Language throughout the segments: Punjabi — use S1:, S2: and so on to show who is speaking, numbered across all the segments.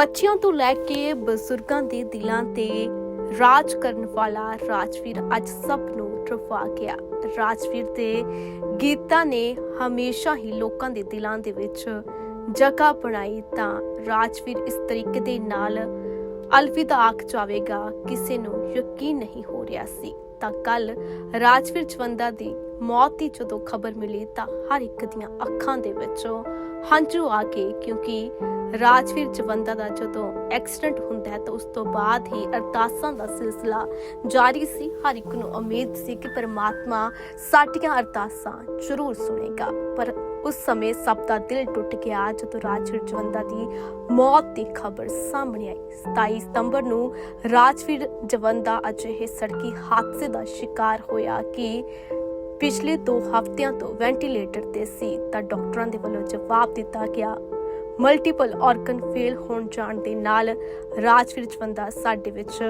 S1: ਬੱਚਿਆਂ ਤੋਂ ਲੈ ਕੇ ਬਜ਼ੁਰਗਾਂ ਦੇ ਦਿਲਾਂ ਤੇ ਰਾਜ ਕਰਨ ਵਾਲਾ ਰਾਜਵੀਰ ਅੱਜ ਸਭ ਨੂੰ ਟਰਫਾ ਗਿਆ। ਰਾਜਵੀਰ ਦੇ ਗੀਤਾਂ ਨੇ ਹਮੇਸ਼ਾ ਹੀ ਲੋਕਾਂ ਦੇ ਦਿਲਾਂ ਦੇ ਵਿੱਚ ਜਗ੍ਹਾ ਬਣਾਈ ਤਾਂ ਰਾਜਵੀਰ ਇਸ ਤਰੀਕੇ ਦੇ ਨਾਲ ਅਲਵਿਦਾ ਆਖ ਜਾਵੇਗਾ, ਕਿਸੇ ਨੂੰ ਯਕੀਨ ਨਹੀਂ ਹੋ ਰਿਹਾ ਸੀ। ਤਾਂ ਕੱਲ ਰਾਜਵੀਰ ਚਵੰਦਾ ਦੀ ਮੌਤ ਦੀ ਜਦੋਂ ਖਬਰ ਮਿਲੀ ਤਾਂ ਹਰ ਇੱਕ ਦੀਆਂ ਅੱਖਾਂ ਦੇ ਵਿੱਚੋਂ ਹੰਝੂ ਆ ਗਏ, ਕਿਉਂਕਿ ਰਾਜਵੀਰ ਚਵੰਦਾ ਦਾ ਜਦੋਂ ਐਕਸੀਡੈਂਟ ਹੁੰਦਾ ਹੈ ਤਾਂ ਉਸ ਤੋਂ ਬਾਅਦ ਹੀ ਅਰਦਾਸਾਂ ਦਾ ਸਿਲਸਿਲਾ ਜਾਰੀ ਸੀ। ਹਰ ਇੱਕ ਨੂੰ ਉਮੀਦ ਸੀ ਕਿ ਪਰਮਾਤਮਾ ਸਾਡੀਆਂ ਅਰਦਾਸਾਂ ਜ਼ਰੂਰ ਸੁਣੇਗਾ। ਪਰ ਉਸ ਸਮੇਂ ਸਭ ਦਾ ਦਿਲ ਟੁੱਟ ਗਿਆ ਜਦੋਂ ਰਾਜਵੀਰ ਜਵੰਦਾ ਦੀ ਮੌਤ ਦੀ ਖਬਰ ਸਾਹਮਣੇ ਆਈ। 27 ਸਤੰਬਰ ਨੂੰ ਰਾਜਵੀਰ ਜਵੰਦਾ ਅਜਿਹੇ ਸੜਕੀ ਹਾਦਸੇ ਦਾ ਸ਼ਿਕਾਰ ਹੋਇਆ ਕਿ ਪਿਛਲੇ 2 ਹਫ਼ਤਿਆਂ ਤੋਂ ਵੈਂਟੀਲੇਟਰ ਤੇ ਸੀ ਤਾਂ ਡਾਕਟਰਾਂ ਦੇ ਵੱਲੋਂ ਜਵਾਬ ਦਿੱਤਾ ਗਿਆ। ਮਲਟੀਪਲ ਆਰਗਨ ਫੇਲ ਹੋਣ ਜਾਣ ਦੇ ਨਾਲ ਰਾਜਵੀਰ ਜਵੰਦਾ ਸਾਡੇ ਵਿੱਚ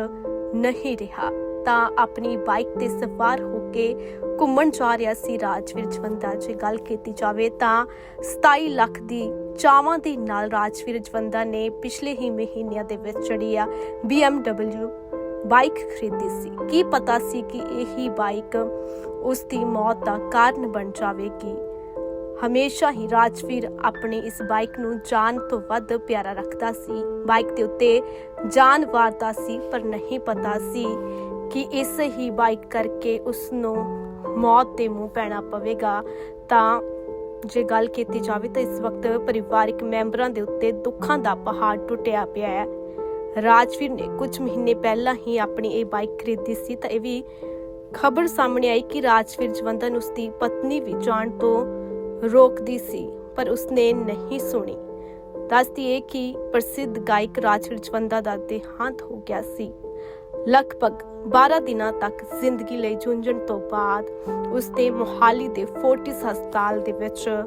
S1: ਨਹੀਂ ਰਿਹਾ। ਤਾਂ ਆਪਣੀ ਬਾਈਕ ਤੇ ਸਵਾਰ ਹੋ ਕੇ ਘੁੰਮਣ ਜਾ ਰਿਹਾ ਸੀ ਰਾਜਵੀਰ ਜਵੰਦਾ ਜੇ ਗੱਲ ਕੀਤੀ ਜਾਵੇ ਤਾਂ 27 ਲੱਖ ਦੀ ਚਾਵਾਂ ਦੇ ਨਾਲ ਰਾਜਵੀਰ ਜਵੰਦਾ ਨੇ ਪਿਛਲੇ ਹੀ ਮਹੀਨਿਆਂ ਦੇ ਵਿੱਚ ਜਿਹੜੀ ਆ BMW ਬਾਈਕ ਖਰੀਦੀ ਸੀ। ਕੀ ਪਤਾ ਸੀ ਕਿ ਇਹੀ ਬਾਈਕ ਉਸ ਦੀ ਮੌਤ ਦਾ ਕਾਰਨ ਬਣ ਜਾਵੇਗੀ। ਹਮੇਸ਼ਾ ਹੀ ਰਾਜਵੀਰ ਆਪਣੀ ਇਸ ਬਾਈਕ ਨੂੰ ਜਾਨ ਤੋਂ ਵੱਧ ਪਿਆਰਾ ਰੱਖਦਾ ਸੀ। ਬਾਈਕ ਦੇ ਉੱਤੇ ਜਾਨ ਵਾਰਦਾ ਸੀ, ਪਰ ਨਹੀਂ ਪਤਾ ਸੀ ਕਿ ਇਸ ਹੀ ਬਾਈਕ ਕਰਕੇ ਉਸ ਨੂੰ ਮੌਤ ਦੇ ਮੂੰਹ ਪੈਣਾ ਪਵੇਗਾ। ਤਾਂ ਜੇ ਗੱਲ ਕੀਤੀ ਜਾਵੇ ਤਾਂ ਇਸ ਵਕਤ ਪਰਿਵਾਰਕ ਮੈਂਬਰਾਂ ਦੇ ਉੱਤੇ ਦੁੱਖਾਂ ਦਾ ਪਹਾੜ ਟੁੱਟਿਆ ਪਿਆ ਹੈ। ਰਾਜਵੀਰ ਨੇ ਕੁਝ ਮਹੀਨੇ ਪਹਿਲਾਂ ਹੀ ਆਪਣੀ ਇਹ ਬਾਈਕ ਖਰੀਦੀ ਸੀ ਤਾਂ ਇਹ ਵੀ ਖਬਰ ਸਾਹਮਣੇ ਆਈ ਕਿ ਰਾਜਵੀਰ ਜਵੰਦਨ ਉਸ ਦੀ ਪਤਨੀ ਵੀ ਜਾਣ ਤੋਂ ਰੋਕਦੀ ਸੀ, ਪਰ ਉਸਨੇ ਨਹੀਂ ਸੁਣੀ। ਦੱਸਦੀ ਹੈ ਕਿ ਪ੍ਰਸਿੱਧ ਗਾਇਕ ਰਾਜਵੀਰ ਜਵੰਦਾ ਦਾ ਦੇਹਾਂਤ ਹੋ ਗਿਆ ਸੀ। ਲਗਭਗ 12 ਦਿਨਾਂ ਤੱਕ ਜ਼ਿੰਦਗੀ ਲਈ ਜੂਝਣ ਤੋਂ ਬਾਅਦ ਉਸ ਦੇ ਮੋਹਾਲੀ ਦੇ ਫੋਰਟਿਸ ਹਸਪਤਾਲ ਦੇ ਵਿੱਚ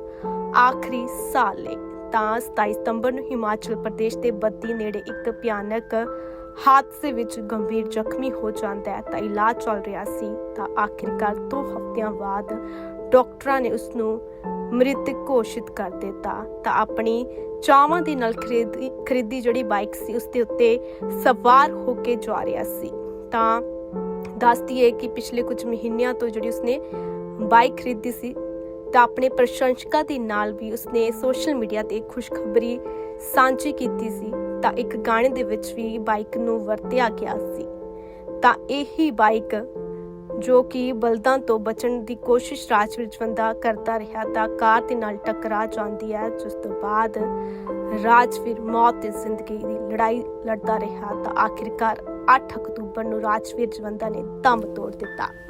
S1: ਆਖਰੀ ਸਾਹ ਲਏ। ਤਾਂ 27 ਸਤੰਬਰ ਨੂੰ ਹਿਮਾਚਲ ਪ੍ਰਦੇਸ਼ ਦੇ ਬੱਦੀ ਨੇੜੇ ਇੱਕ ਭਿਆਨਕ ਹਾਦਸੇ ਵਿੱਚ ਗੰਭੀਰ ਜ਼ਖਮੀ ਹੋ ਜਾਂਦਾ ਹੈ। ਤਾਂ ਇਲਾਜ ਚੱਲ ਰਿਹਾ ਸੀ। ਤਾਂ ਆਖਿਰਕਾਰ 2 ਹਫ਼ਤਿਆਂ ਬਾਅਦ ਡਾਕਟਰਾਂ ਨੇ ਉਸ ਨੂੰ ਮ੍ਰਿਤਕ ਘੋਸ਼ਿਤ ਕਰ ਦਿੱਤਾ। ਤਾਂ ਆਪਣੀ ਚਾਵਾਂ ਦੇ ਨਾਲ ਖਰੀਦੀ ਖਰੀਦੀ ਜਿਹੜੀ ਬਾਈਕ ਸੀ ਉਸ ਦੇ ਉੱਤੇ ਸਵਾਰ ਹੋ ਕੇ ਜਾ ਰਿਹਾ ਸੀ। ਤਾਂ ਦੱਸਦੀ ਹੈ ਕਿ ਪਿਛਲੇ ਕੁਝ ਮਹੀਨਿਆਂ ਤੋਂ ਜਿਹੜੀ ਉਸਨੇ ਬਾਈਕ ਖਰੀਦੀ ਸੀ ਤਾਂ ਆਪਣੇ ਪ੍ਰਸ਼ੰਸਕਾਂ ਦੇ ਨਾਲ ਵੀ ਉਸਨੇ ਸੋਸ਼ਲ ਮੀਡੀਆ ਤੇ ਖੁਸ਼ਖਬਰੀ ਸਾਂਝੀ ਕੀਤੀ ਸੀ। ਤਾਂ ਇੱਕ ਗਾਣੇ ਦੇ ਵਿੱਚ ਵੀ ਬਾਈਕ ਨੂੰ ਵਰਤਿਆ ਗਿਆ ਸੀ। ਤਾਂ ਇਹੀ ਬਾਈਕ ਜੋ ਕਿ ਬਲਦਾਂ ਤੋਂ ਬਚਣ ਦੀ ਕੋਸ਼ਿਸ਼ ਰਾਜਵੀਰ ਜਵੰਦਾ ਕਰਦਾ ਰਿਹਾ, ਤਾਂ ਕਾਰ ਦੇ ਨਾਲ ਟਕਰਾ ਜਾਂਦੀ ਹੈ, ਜਿਸ ਤੋਂ ਬਾਅਦ ਰਾਜਵੀਰ ਮੌਤ ਤੇ ਜ਼ਿੰਦਗੀ ਦੀ ਲੜਾਈ ਲੜਦਾ ਰਿਹਾ। ਤਾਂ ਆਖਿਰਕਾਰ 8 ਅਕਤੂਬਰ ਨੂੰ ਰਾਜਵੀਰ ਜਵੰਦਾ ਨੇ ਦਮ ਤੋੜ ਦਿੱਤਾ।